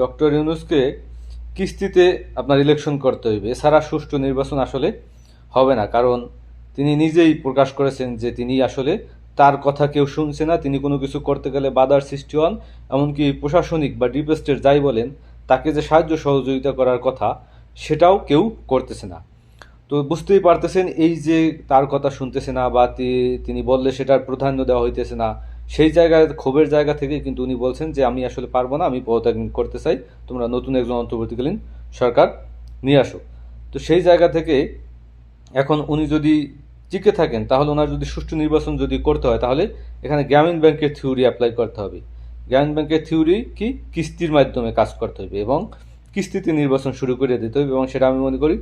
Doctor ইউনুসকে কিস্তিতে আপনার ইলেকশন করতে হইবে। এছাড়া সুষ্ঠু নির্বাচন আসলে হবে না, কারণ তিনি নিজেই প্রকাশ করেছেন যে তিনি আসলে তার কথা কেউ শুনছে না, তিনি কোনো কিছু করতে গেলে বাধার সৃষ্টি হন। এমনকি প্রশাসনিক বা ডিপ স্টেট যাই বলেন, তাকে যে সাহায্য সহযোগিতা করার কথা, সেটাও কেউ করতেছে না। তো বুঝতেই পারতেছেন, এই যে তার কথা শুনতেছে না বা তিনি বললে সেটার প্রাধান্য দেওয়া হইতেছে না সেই জায়গায় ক্ষোভের জায়গা থেকে কিন্তু উনি বলছেন যে, আমি আসলে পারব না, আমি পদত্যাগ করতে চাই। তোমরা নতুন একজন অন্তর্বর্তীকালীন সরকার নিয়ে আসো। তো সেই জায়গা থেকে এখন উনি যদি টিকে থাকেন, তাহলে ওনার যদি সুষ্ঠু নির্বাচন যদি করতে হয়, তাহলে এখানে গ্রামীণ ব্যাংকের থিওরি অ্যাপ্লাই করতে হবে। গ্রামীণ ব্যাংকের থিওরি কি? কিস্তির মাধ্যমে কাজ করতে হবে এবং কিস্তিতে নির্বাচন শুরু করে দিতে হবে এবং সেটা আমি মনে করি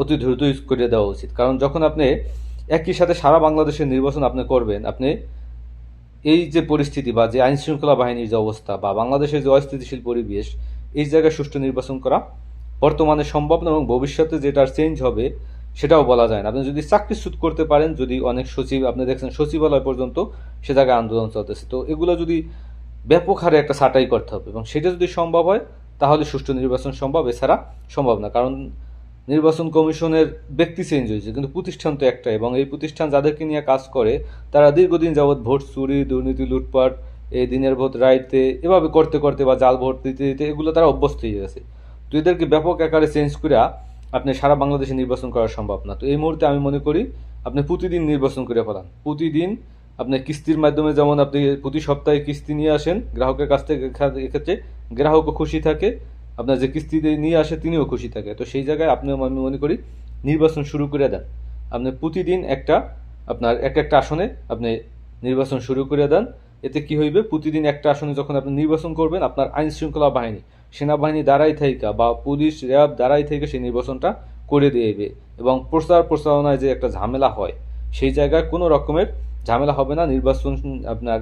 অতি দ্রুত ইউজ করে দেওয়া উচিত। কারণ যখন আপনি একই সাথে সারা বাংলাদেশের নির্বাচন আপনি করবেন, আপনি এই যে পরিস্থিতি বা যে আইন শৃঙ্খলা বাহিনীর যে অবস্থা বা বাংলাদেশের যে অস্থিতিশীল পরিবেশ, এই জায়গায় সুষ্ঠু নির্বাচন করা বর্তমানে সম্ভব না এবং ভবিষ্যতে যেটার চেঞ্জ হবে সেটাও বলা যায় না। আপনি যদি চাকরিচ্যুত করতে পারেন, যদি অনেক সচিব, আপনি দেখছেন সচিবালয় পর্যন্ত সে জায়গায় আন্দোলন চলতেছে। তো এগুলো যদি ব্যাপক হারে একটা ছাঁটাই করতে হবে এবং সেটা যদি সম্ভব হয়, তাহলে সুষ্ঠু নির্বাচন সম্ভব, এছাড়া সম্ভব না। কারণ নির্বাচন কমিশনের ব্যক্তি চেঞ্জ হয়েছে, কিন্তু প্রতিষ্ঠান তো একটা এবং এই প্রতিষ্ঠান যাদেরকে নিয়ে কাজ করে, তারা দীর্ঘদিন যাবৎ ভোট চুরি, দুর্নীতি, লুটপাট, এই দিনের ভোট রাইতে এভাবে করতে করতে বা জাল ভোট দিতে দিতে এগুলো তারা অভ্যস্ত হয়ে গেছে। তো এদেরকে ব্যাপক আকারে চেঞ্জ করে আপনি সারা বাংলাদেশে নির্বাচন করা সম্ভব না। তো এই মুহূর্তে আমি মনে করি আপনি প্রতিদিন নির্বাচন করে ফেলান। প্রতিদিন আপনি কিস্তির মাধ্যমে যেমন আপনি প্রতি সপ্তাহে কিস্তি নিয়ে আসেন, গ্রাহকের কাছ থেকে এক্ষেত্রে গ্রাহকও খুশি থাকে আপনার যে কিস্তি দিয়ে নিয়ে আসে তিনিও খুশি থাকে। তো সেই জায়গায় আপনি আমি মনে করি নির্বাচন শুরু করে দেন। আপনি প্রতিদিন একটা আপনার এক একটা আসনে আপনি নির্বাচন শুরু করে দেন। এতে কি হইবে? প্রতিদিন একটা আসনে যখন আপনি নির্বাচন করবেন, আপনার আইন শৃঙ্খলা বাহিনী, সেনাবাহিনী দ্বারাই থাইকা বা পুলিশ, র্যাব দ্বারাই থেকে সেই নির্বাচনটা করে দিয়েবে এবং প্রচার প্রচারণায় যে একটা ঝামেলা হয়, সেই জায়গায় কোনো রকমের ঝামেলা হবে না। নির্বাচন, আপনার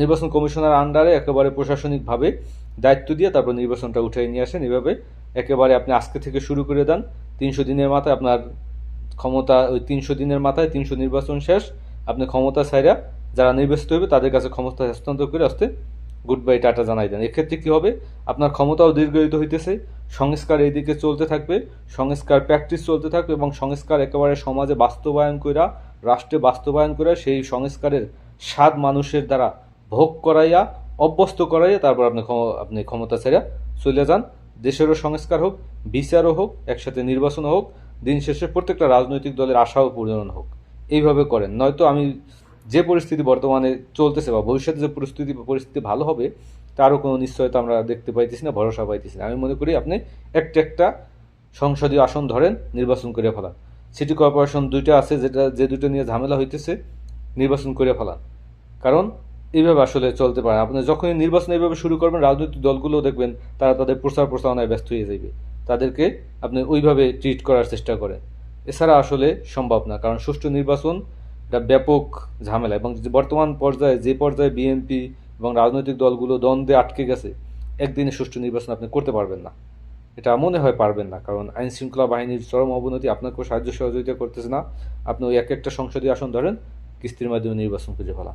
নির্বাচন কমিশনার আন্ডারে একেবারে প্রশাসনিকভাবে দায়িত্ব দিয়ে তারপর নির্বাচনটা উঠিয়ে নিয়ে আসেন। এভাবে একেবারে আপনি আজকে থেকে শুরু করে দেন। তিনশো দিনের মাথায় আপনার ক্ষমতা, ওই তিনশো দিনের মাথায় তিনশো নির্বাচন শেষ। আপনি ক্ষমতা ছাইরা যারা নির্বাচিত হবে তাদের কাছে ক্ষমতা হস্তান্তর করে আসতে গুড বাই টাটা জানাই দেন। এক্ষেত্রে কী হবে? আপনার ক্ষমতাও দীর্ঘায়িত হইতেছে, সংস্কার এইদিকে চলতে থাকবে, সংস্কার প্র্যাকটিস চলতে থাকবে এবং সংস্কার একেবারে সমাজে বাস্তবায়ন কইরা, রাষ্ট্রে বাস্তবায়ন করে সেই সংস্কারের স্বাদ মানুষের দ্বারা ভোগ করাইয়া অভ্যস্ত করাইয়া তারপর আপনি আপনি ক্ষমতা ছেড়ে চলে যান। দেশেরও সংস্কার হোক, বিচারও হোক, একসাথে নির্বাচনও হোক, দিন শেষে প্রত্যেকটা রাজনৈতিক দলের আশাও পূরণ হোক। এইভাবে করেন। নয়তো আমি যে পরিস্থিতি বর্তমানে চলতেছে বা ভবিষ্যতে যে পরিস্থিতি পরিস্থিতি ভালো হবে, তারও কোনো নিশ্চয়তা আমরা দেখতে পাইতেছি না, ভরসা পাইতেছি না। আমি মনে করি আপনি একটা একটা সংসদীয় আসন ধরেন, নির্বাচন করে ফেলান। সিটি কর্পোরেশন দুইটা আছে, যেটা, যে দুটো নিয়ে ঝামেলা হইতেছে, নির্বাচন করে ফেলান। কারণ এইভাবে আসলে চলতে পারে। আপনি যখনই নির্বাচন এইভাবে শুরু করবেন, রাজনৈতিক দলগুলো দেখবেন, তারা তাদের প্রচার প্রচারণায় ব্যস্ত হয়ে যাবে। তাদেরকে আপনি ওইভাবে ট্রিট করার চেষ্টা করেন। এছাড়া আসলে সম্ভব না, কারণ সুষ্ঠু নির্বাচন এটা ব্যাপক ঝামেলা এবং বর্তমান পর্যায়ে, যে পর্যায়ে বিএনপি এবং রাজনৈতিক দলগুলো দ্বন্দ্বে আটকে গেছে, একদিনে সুষ্ঠু নির্বাচন আপনি করতে পারবেন না। এটা মনে হয় পারবেন না, কারণ আইন শৃঙ্খলা বাহিনীর চরম অবনতি আপনাকেও সাহায্য সহযোগিতা করতেছে না। আপনি ওই এক একটা সংসদীয় আসন ধরেন, কিস্তির মাধ্যমে নির্বাচন খুঁজে ফেলা